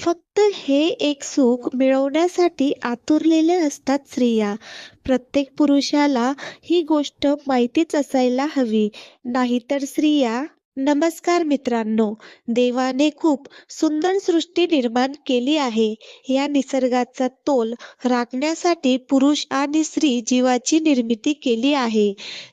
फक्त हे एक सुख मिळवण्यासाठी आतुरलेल्या असतात स्त्रिया. प्रत्येक पुरुषाला ही गोष्ट माहितीच असायला हवी, नाहीतर स्त्रिया नमस्कार मित्रांनो, देवाने खूप सुंदर सृष्टी निर्माण केली आहे. या निसर्गाचा तोल राखण्यासाठी पुरुष आणि स्त्री जीवाची निर्मिती केली आहे.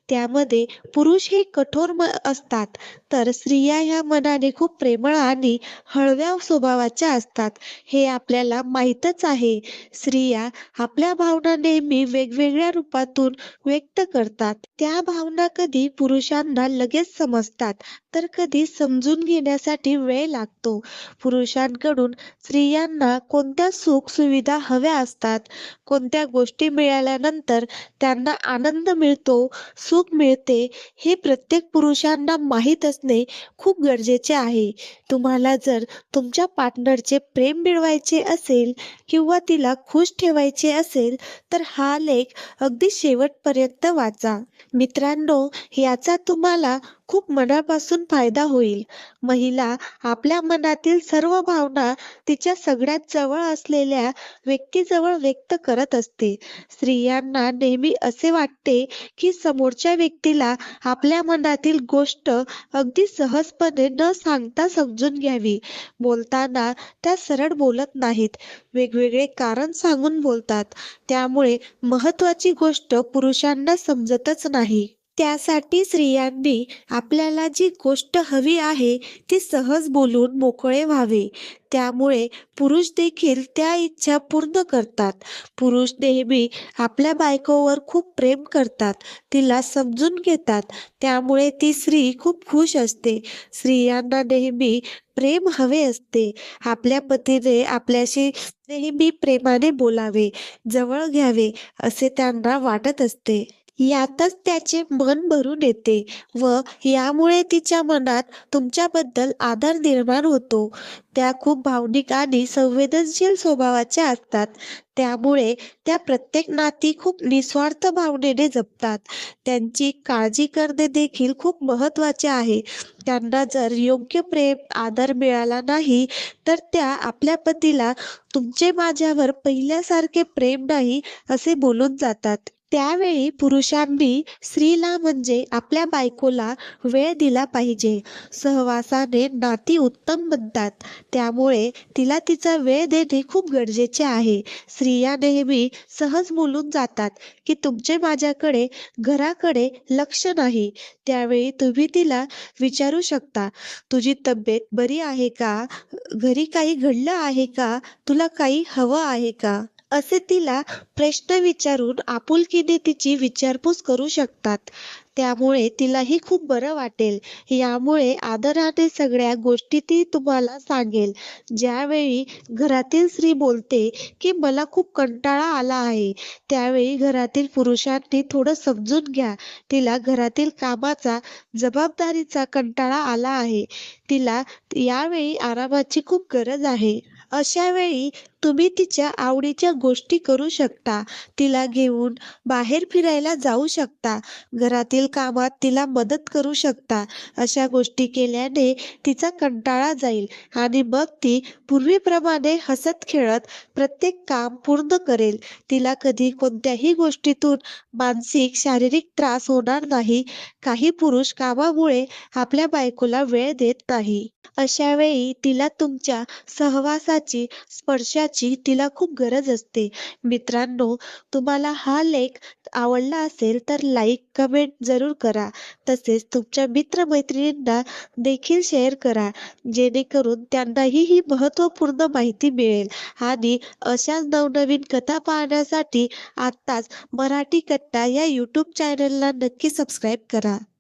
त्यामध्ये पुरुष हे कठोर असतात, तर स्त्रिया ह्या मनाने खूप प्रेमळ आणि हळव्या स्वभावाच्या असतात, हे आपल्याला माहीतच आहे. स्त्रिया आपल्या भावना नेहमी वेगवेगळ्या रूपातून व्यक्त करतात. त्या भावना कधी पुरुषांना लगेच समजतात, तर कधी समजून घेण्यासाठी वेळ लागतो. पुरुषांकडून स्त्रियांना कोणत्या सुख-सुविधा हव्या असतात, कोणत्या गोष्टी मिळाल्यानंतर त्यांना आनंद मिळतो, सुख मिळते, हे प्रत्येक पुरुषांना माहीत असणे खूप गरजेचे आहे. तुम्हाला जर तुमच्या पार्टनरचे प्रेम मिळवायचे असेल किंवा तिला खुश ठेवायचे असेल, तर हा लेख अगदी शेवटपर्यंत वाचा. मित्रांनो, याचा तुम्हाला खूप मनापासून फायदा होईल. महिला आपल्या मनातील सर्व भावना तिच्या सगळ्यात जवळ असलेल्या व्यक्तीजवळ व्यक्त करत असते. स्त्रियांना नेहमी असे वाटते की समोरच्या व्यक्तीला आपल्या मनातील गोष्ट अगदी सहजपणे न सांगता समजून घ्यावी. बोलताना त्या सरळ बोलत नाहीत, वेगवेगळे कारण सांगून बोलतात. त्यामुळे महत्वाची गोष्ट पुरुषांना समजतच नाही. त्यासाठी स्त्रियांनी आपल्याला जी गोष्ट हवी आहे ती सहज बोलून मोकळे व्हावे. त्यामुळे पुरुष देखील त्या इच्छा पूर्ण करतात. पुरुष नेहमी आपल्या बायकोवर खूप प्रेम करतात, तिला समजून घेतात. त्यामुळे ती स्त्री खूप खुश असते. स्त्रियांना नेहमी प्रेम हवे असते. आपल्या पतीने आपल्याशी नेहमी प्रेमाने बोलावे, जवळ घ्यावे असे त्यांना वाटत असते. यातच त्याचे मन भरून येते व यामुळे तिच्या मनात तुमच्याबद्दल आदर निर्माण होतो. त्या खूप भावनिक आणि संवेदनशील स्वभावाच्या असतात. त्यामुळे त्या प्रत्येक नाती खूप निस्वार्थ भावनेने जपतात. त्यांची काळजी करणे देखील खूप महत्त्वाचे आहे. त्यांना जर योग्य प्रेम, आदर मिळाला नाही, तर त्या आपल्या पतीला तुमचे माझ्यावर पहिल्यासारखे प्रेम नाही असे बोलून जातात. त्यावेळी पुरुषांनी स्त्रीला म्हणजे आपल्या बायकोला वेळ दिला पाहिजे. सहवासाने नाती उत्तम बनतात. त्यामुळे तिला तिचा वेळ देणे खूप गरजेचे आहे. स्त्रिया नेहमी सहज बोलून जातात की तुमचे माझ्याकडे, घराकडे लक्ष नाही. त्यावेळी तुम्ही तिला विचारू शकता, तुझी तब्येत बरी आहे का? घरी काही घडलं आहे का? तुला काही हवं आहे का? असे तिला प्रश्न विचारून आपुलकीने तिची विचारपूस करू शकतात. त्यामुळे तिलाही खूप बरं वाटेल. यामुळे आदराने सगळ्या गोष्टी ती तुम्हाला सांगेल. ज्यावेळी घरातील स्त्री बोलते की मला खूप कंटाळा आला आहे, त्यावेळी घरातील पुरुषांनी थोडं समजून घ्या. तिला घरातील कामाचा, जबाबदारीचा कंटाळा आला आहे. तिला यावेळी आरामाची खूप गरज आहे. अशा वेळी तुम्ही तिच्या आवडीच्या गोष्टी करू शकता. तिला घेऊन बाहेर फिरायला जाऊ शकता. घरातील कामात तिला मदत करू शकता. अशा गोष्टी केल्याने तिचा कंटाळा जाईल आणि मग ती पूर्वीप्रमाणे हसत-खेळत प्रत्येक काम पूर्ण करेल. तिला कधी कोणत्याही गोष्टीतून मानसिक, शारीरिक त्रास होणार नाही. काही पुरुष कामामुळे आपल्या बायकोला वेळ देत नाही. अशा वेळी तिला तुमच्या सहवासाची, स्पर्शा स्पर्शाची तिला खूप गरज असते. मित्रांनो, तुम्हाला हा लेख आवडला असेल तर लाईक, कमेंट जरूर करा. तसेच तुमच्या मित्र-मैत्रिणींना देखील शेअर करा, जेणेकरून त्यांनाही ही महत्त्वपूर्ण माहिती मिळेल. आणि अशाच नवनवीन कथा पाहण्यासाठी आत्ताच मराठी कट्टा या यूट्यूब चॅनलला नक्की सबस्क्राईब करा.